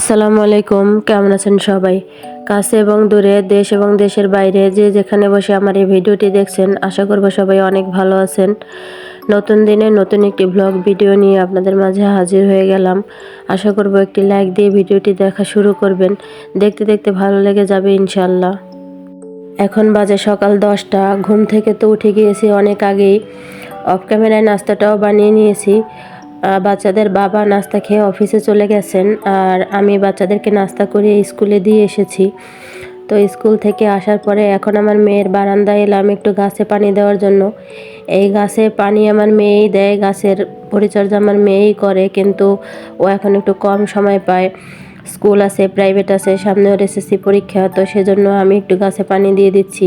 আসসালামু আলাইকুম, কেমন আছেন সবাই? কাছে এবং দূরে, দেশ এবং দেশের বাইরে যে যেখানে বসে আমার এই ভিডিওটি দেখছেন, আশা করব সবাই অনেক ভালো আছেন। নতুন দিনে নতুন একটি ব্লগ ভিডিও নিয়ে আপনাদের মাঝে হাজির হয়ে গেলাম। আশা করব একটি লাইক দিয়ে ভিডিওটি দেখা শুরু করবেন। দেখতে দেখতে ভালো লেগে যাবে ইনশাল্লাহ এখন বাজে সকাল দশটা, ঘুম থেকে তো উঠে গিয়েছি অনেক আগেই। অফ ক্যামেরায় নাস্তাটাও বানিয়ে নিয়েছি। বাচ্চাদের বাবা নাস্তা খেয়ে অফিসে চলে গেছেন আর আমি বাচ্চাদেরকে নাস্তা করে স্কুলে দিয়ে এসেছি। তো স্কুল থেকে আসার পরে এখন আমার মেয়ের বারান্দায় এলাম একটু গাছে পানি দেওয়ার জন্য। এই গাছে পানি আমার মেয়েই দেয়, গাছের পরিচর্যা আমার মেয়েই করে, কিন্তু ও এখন একটু কম সময় পায়। স্কুল আছে, প্রাইভেট আছে, সামনে ওর এসএসসি পরীক্ষা, তো সেজন্য আমি একটু গাছে পানি দিয়ে দিচ্ছি।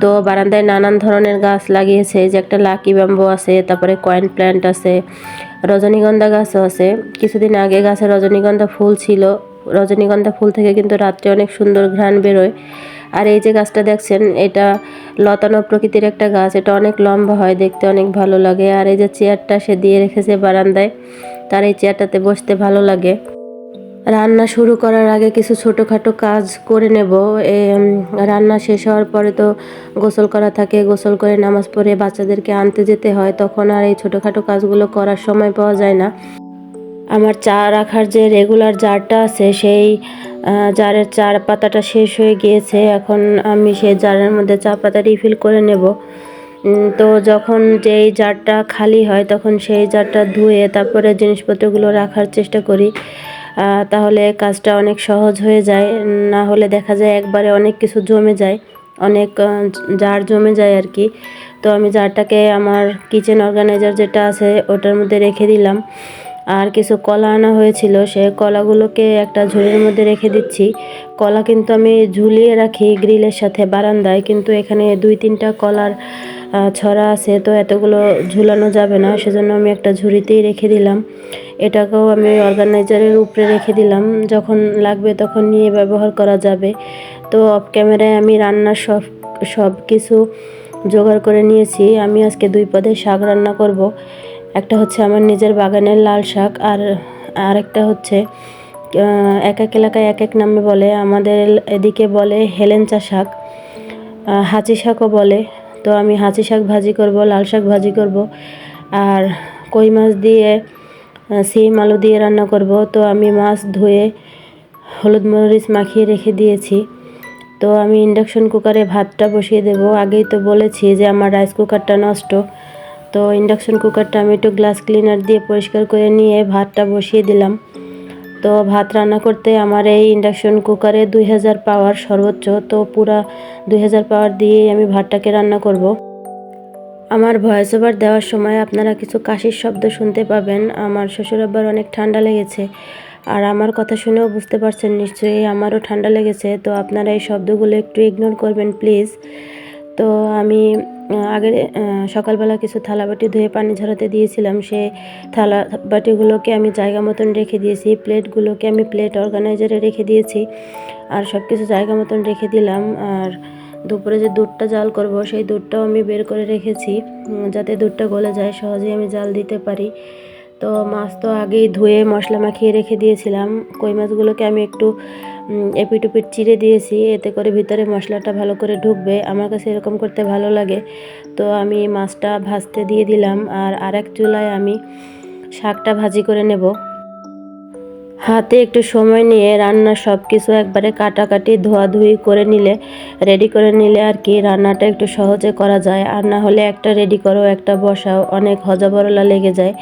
তো বারান্দায় নানান ধরনের গাছ লাগিয়েছে যে একটা লাকি ব্যাম্বো আছে, তারপরে কয়েন প্ল্যান্ট আছে রজনীগন্ধা গাছও আছে। কিছুদিন আগে গাছে রজনীগন্ধা ফুল ছিল। রজনীগন্ধা ফুল থেকে কিন্তু রাত্রে অনেক সুন্দর ঘ্রাণ বেরোয়। আর এই যে গাছটা দেখছেন, এটা লতানো প্রকৃতির একটা গাছ। এটা অনেক লম্বা হয়, দেখতে অনেক ভালো লাগে। আর এই যে চেয়ারটা সে দিয়ে রেখেছে বারান্দায়, তার এই চেয়ারটাতে বসতে ভালো লাগে। রান্না শুরু করার আগে কিছু ছোটোখাটো কাজ করে নেব। এ, রান্না শেষ হওয়ার পরে তো গোসল করা থাকে। গোসল করে নামাজ পড়ে বাচ্চাদেরকে আনতে যেতে হয়। তখন আর এই ছোটোখাটো কাজগুলো করার সময় পাওয়া যায় না। আমার চা রাখার যে রেগুলার জারটা আছে সেই জারের চার পাতাটা শেষ হয়ে গিয়েছে। এখন আমি সেই জারের মধ্যে চা পাতা রিফিল করে নেব। তো যখন যেই জারটা খালি হয় তখন সেই জারটা ধুয়ে তারপরে জিনিসপত্রগুলো রাখার চেষ্টা করি। তাহলে কাজটা অনেক সহজ হয়ে যায়। না হলে দেখা যায় একবারে অনেক কিছু জমে যায়, অনেক জার জমে যায় আর কি। তো আমি জারটাকে আমার কিচেন অর্গানাইজার যেটা আছে, ওটার মধ্যে রেখে দিলাম। আর কিছু কলা আনা হয়েছিল, সে কলাগুলোকে একটা ঝুড়ির মধ্যে রেখে দিচ্ছি। কলা কিন্তু আমি ঝুলিয়ে রাখি গ্রিলের সাথে বারান্দায়, কিন্তু এখানে দুই তিনটা কলার ছড়া আছে, তো এতগুলো ঝুলানো যাবে না। সেজন্য আমি একটা ঝুড়িতেই রেখে দিলাম। এটাকেও আমি অর্গানাইজারের উপরে রেখে দিলাম। যখন লাগবে তখন নিয়ে ব্যবহার করা যাবে। তো অফ ক্যামেরায় আমি রান্নার সব সব কিছু জোগাড় করে নিয়েছি। আমি আজকে দুই পদে শাক রান্না করব। একটা হচ্ছে আমার নিজের বাগানের লাল শাক আর আরেকটা হচ্ছে এক এক এলাকায় এক এক নামে বলে। আমাদের এদিকে বলে হেলেঞ্চা শাক হাঁচি শাকও বলে। তো আমি হাঁচি শাক ভাজি করব, লাল শাক ভাজি করব। আর কই মাছ দিয়ে সিম আলু দিয়ে রান্না করব। তো আমি মাছ ধুয়ে হলুদ মরিচ মাখিয়ে রেখে দিয়েছি। তো আমি ইন্ডাকশন কুকারে ভাতটা বসিয়ে দেব। আগেই তো বলেছি যে আমার রাইস কুকারটা নষ্ট। তো ইন্ডাকশন কুকারটা আমি একটু গ্লাস ক্লিনার দিয়ে পরিষ্কার করে নিয়ে ভাতটা বসিয়ে দিলাম। তো ভাত রান্না করতে আমার এই ইন্ডাকশন কুকারে দুই হাজার পাওয়ার সর্বোচ্চ। তো পুরা দুই হাজার পাওয়ার দিয়েই আমি ভাতটাকে রান্না করব। আমার ভয়েস ওভার দেওয়ার সময় আপনারা কিছু কাশির শব্দ শুনতে পাবেন। আমার শ্বশুর আব্বার অনেক ঠান্ডা লেগেছে। আর আমার কথা শুনেও বুঝতে পারছেন নিশ্চয়ই আমারও ঠান্ডা লেগেছে। তো আপনারা এই শব্দগুলো একটু ইগনোর করবেন প্লিজ তো আমি আগে সকালবেলা কিছু থালাবাটি ধুয়ে পানি ঝরাতে দিয়েছিলাম। সে থালা বাটিগুলোকে আমি জায়গা মতন রেখে দিয়েছি। প্লেটগুলোকে আমি প্লেট অর্গানাইজারে রেখে দিয়েছি। আর সব কিছু জায়গা মতন রেখে দিলাম। আর দুপুরে যে দুধটা জাল করব, সেই দুধটাও আমি বের করে রেখেছি যাতে দুধটা গলে যায়, সহজেই আমি জাল দিতে পারি। তো মাছ তো আগেই ধুয়ে মশলা মাখিয়ে রেখে দিয়েছিলাম। কই মাছগুলোকে আমি একটু এপিট উপিট চিড়ে দিয়েছি, এতে করে ভিতরে মশলাটা ভালো করে ঢুকবে। আমার কাছে এরকম করতে ভালো লাগে। তো আমি মাছটা ভাজতে দিয়ে দিলাম, আর আরেক চুলায় আমি শাকটা ভাজি করে নেব। হাতে একটু সময় নিয়ে রান্নার সব কিছু একবারে কাটাকাটি ধোয়াধুয়ি করে নিলে রেডি করে নিলে আর কি রান্নাটা একটু সহজে করা যায়। আর না হলে একটা রেডি করো, একটা বসাও, অনেক হজাবরলা লেগে যায়।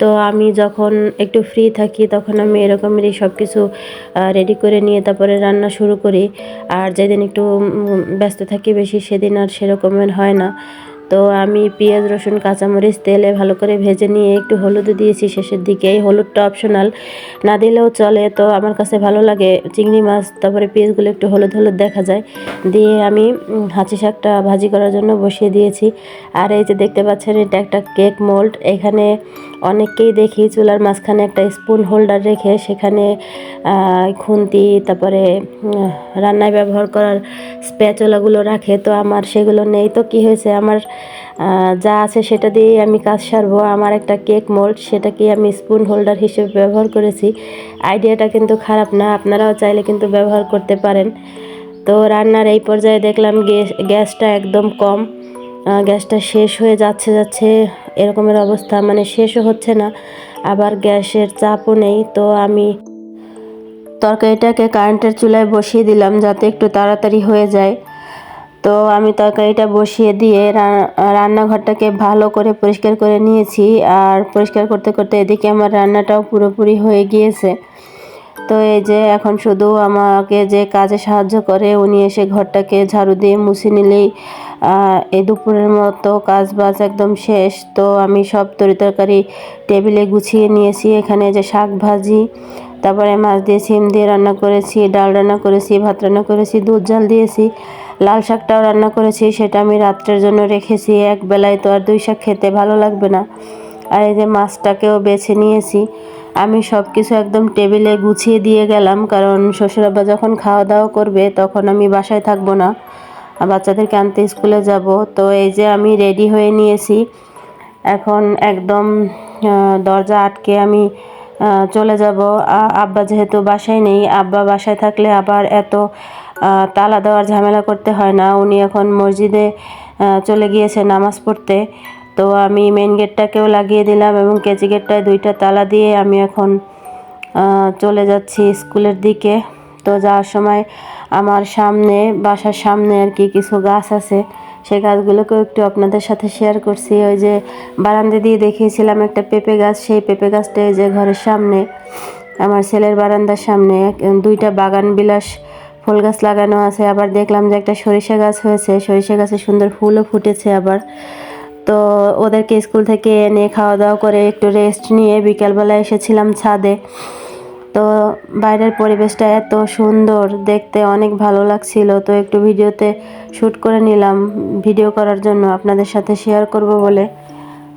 তো আমি যখন একটু ফ্রি থাকি, তখন আমি এরকমেরই সব কিছু রেডি করে নিয়ে তারপরে রান্না শুরু করি। আর যেদিন একটু ব্যস্ত থাকি বেশি, সেদিন আর সেরকমের হয় না। তো আমি পেঁয়াজ, রসুন, কাঁচামরিচ তেলে ভালো করে ভেজে নিয়ে একটু হলুদ দিয়েছি শেষের দিকে। এই হলুদটা অপশনাল না দিলেও চলে। তো আমার কাছে ভালো লাগে চিংড়ি মাছ, তারপরে পেঁয়াজগুলো একটু হলুদ হলুদ দেখা যায়। দিয়ে আমি হাঁচি শাকটা ভাজি করার জন্য বসিয়ে দিয়েছি। আর এই যে দেখতে পাচ্ছেন, এটা একটা কেক মোল্ড এখানে অনেককেই দেখি চুলার মাঝখানে একটা স্পুন হোল্ডার রেখে সেখানে খুন্তি, তারপরে রান্নায় ব্যবহার করার স্প্যাচলাগুলো রাখে। তো আমার সেগুলো নেই। তো কি হয়েছে? আমার যা আছে সেটা দিয়েই আমি কাজ সারবো। আমার একটা কেক মোল্ড সেটাকে আমি স্পুন হোল্ডার হিসেবে ব্যবহার করেছি। আইডিয়াটা কিন্তু খারাপ না। আপনারাও চাইলে কিন্তু ব্যবহার করতে পারেন। তো রান্নার এই পর্যায়ে দেখলাম গ্যাস গ্যাসটা একদম কম। গ্যাসটা শেষ হয়ে যাচ্ছে যাচ্ছে এরকমের অবস্থা মানে শেষও হচ্ছে না। আবার গ্যাসের চাপও নেই, তো আমি তরকারিটাকে কারেন্টের চুলায় বসিয়ে দিলাম যাতে একটু তাড়াতাড়ি হয়ে যায়। তো আমি তরকারিটা বসিয়ে দিয়ে রান্নাঘরটাকে ভালো করে পরিষ্কার করে নিয়েছি। আর পরিষ্কার করতে করতে এদিকে আমার রান্নাটাও পুরোপুরি হয়ে গিয়েছে। তো এই যে এখন শুধু আমাকে যে কাজে সাহায্য করে, উনি এসে ঘরটাকে ঝাড়ু দিয়ে মুছে নিলেই এই দুপুরের মতো কাজ বাজ একদম শেষ। তো আমি সব তরিতরকারি টেবিলে গুছিয়ে নিয়েছি, এখানে যে শাক ভাজি, তারপরে মাছ দিয়ে সিম দিয়ে রান্না করেছি, ডাল রান্না করেছি, ভাত রান্না করেছি, দুধ জাল দিয়েছি, লাল শাকটাও রান্না করেছি, সেটা আমি রাত্রের জন্য রেখেছি, এক বেলায় তো আর দুই শাক খেতে ভালো লাগবে না। আর এই যে মাছটাকেও বেছে নিয়েছি আমি সব কিছু একদম টেবিলে গুছিয়ে দিয়ে গেলাম, কারণ শ্বশুরাব্বা যখন খাওয়া দাওয়া করবে তখন আমি বাসায় থাকব না। বাচ্চাদেরকে আনতে স্কুলে যাব। তো এই যে আমি রেডি হয়ে নিয়েছি। এখন একদম দরজা আটকে আমি চলে যাব। আব্বা যেহেতু বাসায় নেই, আব্বা বাসায় থাকলে আবার এত তালা দেওয়ার ঝামেলা করতে হয় না। উনি এখন মসজিদে চলে গিয়েছে নামাজ পড়তে। তো আমি মেন গেটটাকেও লাগিয়ে দিলাম এবং কেচি গেটটায় দুইটা তালা দিয়ে আমি এখন চলে যাচ্ছি স্কুলের দিকে। তো যাওয়ার সময় আমার সামনে, বাসার সামনে আর কি কিছু গাছ আছে। সেই গাছগুলোকেও একটু আপনাদের সাথে শেয়ার করছি। ওই যে বারান্দা দিয়ে দেখিয়েছিলাম একটা পেঁপে গাছ, সেই পেঁপে গাছটা এই যে ঘরের সামনে, আমার ছেলের বারান্দার সামনে দুইটা বাগান বিলাস ফুল গাছ লাগানো আছে। আবার দেখলাম যে একটা সরিষা গাছ হয়েছে। সরিষা গাছে সুন্দর ফুলও ফুটেছে আবার। তো ওদেরকে স্কুল থেকে এনে খাওয়া দাওয়া করে একটু রেস্ট নিয়ে বিকালবেলা এসেছিলাম ছাদে। তো বাইরের পরিবেশটা এত সুন্দর, দেখতে অনেক ভালো লাগছিল। তো একটু ভিডিওতে শ্যুট করে নিলাম ভিডিও করার জন্য আপনাদের সাথে শেয়ার করব বলে।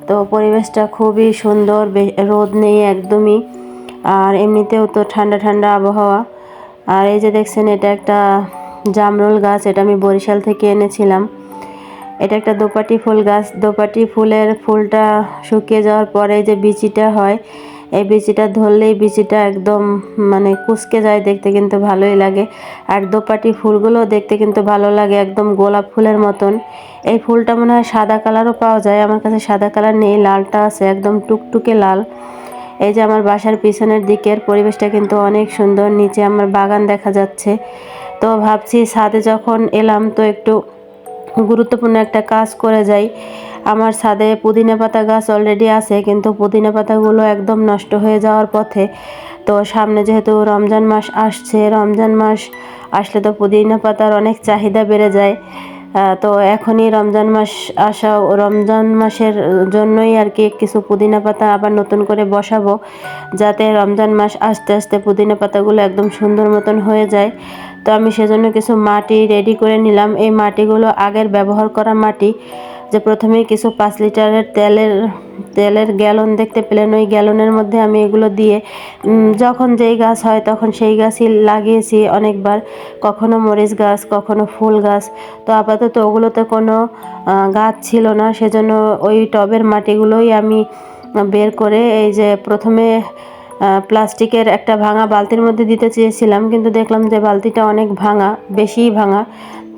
তো পরিবেশটা খুবই সুন্দর রোদ নেই একদমই। আর এমনিতেও তো ঠান্ডা ঠান্ডা আবহাওয়া। আর এই যে দেখছেন, এটা একটা জামরুল গাছ, এটা আমি বরিশাল থেকে এনেছিলাম। এটা একটা দোপাটি ফুল গাছ। দোপাটি ফুলের ফুলটা শুকিয়ে যাওয়ার পরে যে বিচিটা হয়, এই বিচিটা ধরলেই বিচিটা একদম মানে কুচকে যায় দেখতে কিন্তু ভালোই লাগে। আর দোপাটি ফুলগুলো দেখতে কিন্তু ভালো লাগে, একদম গোলাপ ফুলের মতন। এই ফুলটা মনে হয় সাদা কালারও পাওয়া যায়। আমার কাছে সাদা কালার নেই, লালটা আছে, একদম টুকটুকে লাল। এই যে আমার বাসার পিছনের দিকের পরিবেশটা কিন্তু অনেক সুন্দর, নিচে আমার বাগান দেখা যাচ্ছে। তো ভাবছি ছাদে যখন এলাম তো একটু গুরুত্বপূর্ণ একটা কাজ করে যাই। আমার ছাদে পুদিনা পাতা গাছ অলরেডি আছে, কিন্তু পুদিনা পাতাগুলো একদম নষ্ট হয়ে যাওয়ার পথে তো সামনে যেহেতু রমজান মাস আসছে, রমজান মাস আসলে তো পুদিনা পাতার অনেক চাহিদা বেড়ে যায়। তো এখনই রমজান মাস আসা, রমজান মাসের জন্যই আর কি কিছু পুদিনা পাতা আবার নতুন করে বসাবো, যাতে রমজান মাস আস্তে আস্তে পুদিনা পাতাগুলো একদম সুন্দর মতন হয়ে যায়। তো আমি সেজন্য কিছু মাটি রেডি করে নিলাম। এই মাটিগুলো আগের ব্যবহার করা মাটি যে প্রথমেই কিছু পাঁচ লিটারের তেলের তেলের গ্যালন দেখতে পেলেন। ওই গ্যালনের মধ্যে আমি এগুলো দিয়ে যখন যেই গাছ হয় তখন সেই গাছই লাগিয়েছি অনেকবার। কখনো মরিচ গাছ, কখনো ফুল গাছ। তো আপাতত ওগুলোতে কোনো গাছ ছিল না। সেজন্য ওই টবের মাটিগুলোই আমি বের করে এই যে প্রথমে প্লাস্টিকের একটা ভাঙা বালতির মধ্যে দিতে চেয়েছিলাম। কিন্তু দেখলাম যে বালতিটা অনেক ভাঙা, বেশিই ভাঙা।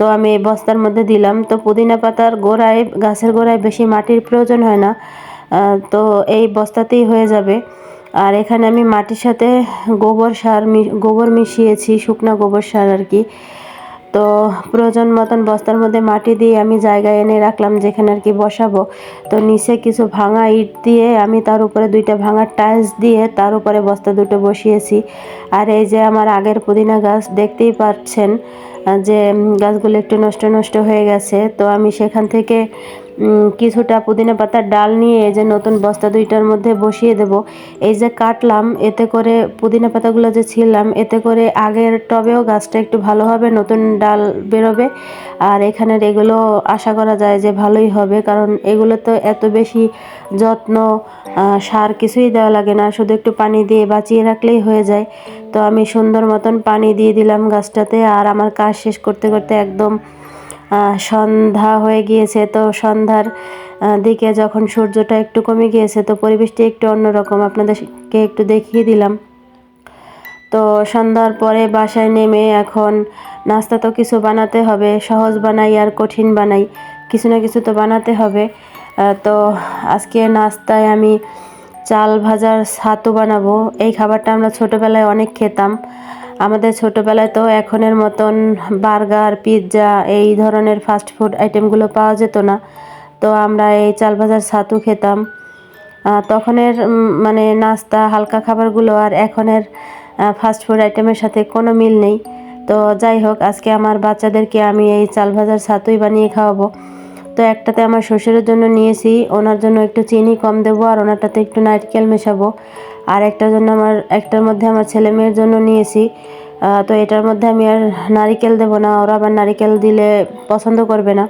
তো আমি এই বস্তার মধ্যে দিলাম। তো পুদিনা পাতার গোড়ায়, গাছের গোড়ায় বেশি মাটির প্রয়োজন হয় না। তো এই বস্তাতেই হয়ে যাবে। আর এখানে আমি মাটির সাথে গোবর সার গোবর মিশিয়েছি, শুকনা গোবর সার আর কি। তো প্রয়োজন মতন বস্তার মধ্যে মাটি দিয়ে আমি জায়গায় এনে রাখলাম যেখানে আর কি বসাবো। তো নিচে কিছু ভাঙা ইট দিয়ে আমি তার উপরে দুইটা ভাঙা টাইলস দিয়ে তার উপরে বস্তা দুটো বসিয়েছি। আর এই যে আমার আগের পুদিনা গাছ, দেখতেই পাচ্ছেন। যে গাছগুলো একটু নষ্ট নষ্ট হয়ে গেছে তো আমি সেখান থেকে কিছুটা পুদিনা পাতার ডাল নিয়ে এই যে নতুন বস্তা দুইটার মধ্যে বসিয়ে দেব। এই যে কাটলাম, এতে করে পুদিনা পাতাগুলো যে ছিললাম এতে করে আগের টবেও গাছটা একটু ভালো হবে, নতুন ডাল বেরোবে। আর এখানের এগুলো আশা করা যায় যে ভালোই হবে, কারণ এগুলো তো এত বেশি যত্ন সার কিছুই দেওয়া লাগে না, শুধু একটু পানি দিয়ে বাঁচিয়ে রাখলেই হয়ে যায়। তো আমি সুন্দর মতন পানি দিয়ে দিলাম গাছটাতে, আর আমার কাজ শেষ করতে করতে একদম সন্ধ্যা হয়ে গিয়েছে, তো সন্ধ্যার দিকে যখন সূর্যটা একটু কমে গিয়েছে, তো পরিবেশটি একটু অন্যরকম। আপনাদেরকে একটু দেখিয়ে দিলাম। তো সন্ধ্যার পরে বাসায় নেমে এখন নাস্তা তো কিছু বানাতে হবে, সহজ বানাই আর কঠিন বানাই, কিছু না কিছু তো বানাতে হবে। তো আজকে নাস্তায় আমি চাল ভাজার ছাতু বানাবো। এই খাবারটা আমরা ছোটোবেলায় অনেক খেতাম। আমাদের ছোটোবেলায় তো এখনের মতন বার্গার, পিৎজা এই ধরনের ফাস্ট ফুড আইটেমগুলো পাওয়া যেত না। তো আমরা এই চাল ভাজার ছাতু খেতাম। তখনের মানে নাস্তা, হালকা খাবারগুলো আর এখনের ফাস্ট ফুড আইটেমের সাথে কোনো মিল নেই। তো যাই হোক, আজকে আমার বাচ্চাদেরকে আমি এই চাল ভাজার ছাতুই বানিয়ে খাওয়াবো। তো একটাতে আমার শ্বশুরের জন্য নিয়েছি, ওনার জন্য একটু চিনি কম দেবো আর ওনারটাতে একটু নারকেল মেশাবো। আর একটার জন্য আমার, একটার মধ্যে আমার ছেলে মেয়ের জন্য নিয়েছি। তো এটার মধ্যে আমি আর নারিকেল দেবো না, ওরা আবার নারিকেল দিলে পছন্দ করবে না।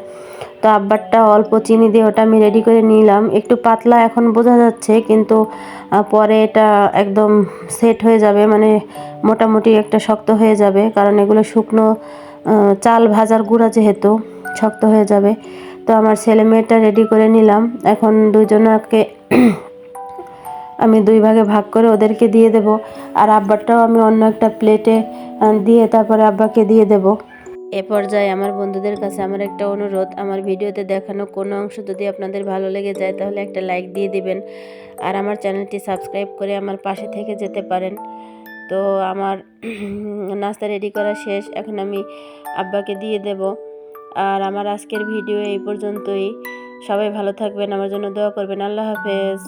তো আব্বারটা অল্প চিনি দিয়ে ওটা আমি রেডি করে নিলাম। একটু পাতলা এখন বোঝা যাচ্ছে, কিন্তু পরে এটা একদম সেট হয়ে যাবে মানে মোটামুটি একটা শক্ত হয়ে যাবে, কারণ এগুলো শুকনো চাল ভাজার গুঁড়া যেহেতু, শক্ত হয়ে যাবে। তো আমার ছেলে মেয়েটা রেডি করে নিলাম। এখন দুজনকে আমি দুই ভাগে ভাগ করে ওদেরকে দিয়ে দেব। আর আব্বারটাও আমি অন্য একটা প্লেটে দিয়ে তারপরে আব্বাকে দিয়ে দেব। এ পর্যায়ে আমার বন্ধুদের কাছে আমার একটা অনুরোধ, আমার ভিডিওতে দেখানো কোনো অংশ যদি আপনাদের ভালো লেগে যায় তাহলে একটা লাইক দিয়ে দিবেন। আর আমার চ্যানেলটি সাবস্ক্রাইব করে আমার পাশে থেকে যেতে পারেন। তো আমার নাস্তা রেডি করা শেষ, এখন আমি আব্বাকে দিয়ে দেব। আর আমার আজকের ভিডিও এই পর্যন্তই। সবাই ভালো থাকবেন, আমার জন্য দোয়া করবেন। আল্লাহ হাফেজ।